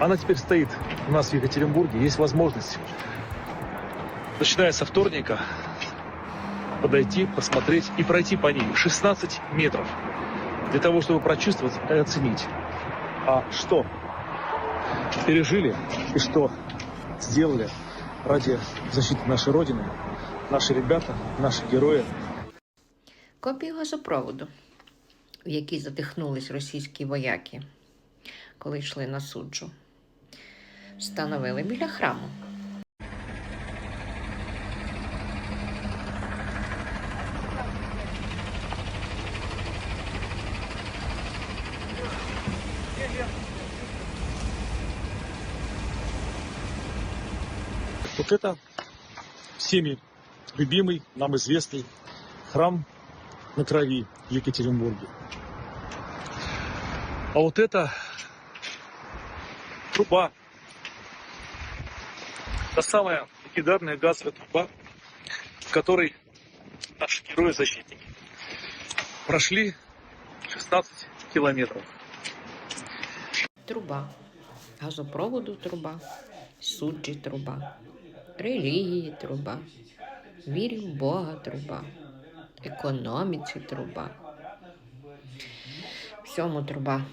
Она теперь стоит у нас в Екатеринбурге. Есть возможность, начиная со вторника, подойти, посмотреть и пройти по ней 16 метров для того, чтобы прочувствовать и оценить, а что пережили и что сделали ради защиты нашей Родины, наши ребята, наши герои. Копію газопроводу, в якій задихнулись російські вояки, коли йшли на суджу, встановили біля храму. Вот это всеми любимый, нам известный храм на крови в Екатеринбурге. А вот это труба. та самая легендарная газовая труба, в которой наши герои-защитники прошли 16 километров. Труба, газопроводу труба, суджі труба, релігії труба, вірі в Бога труба, економіці труба. Всьому труба.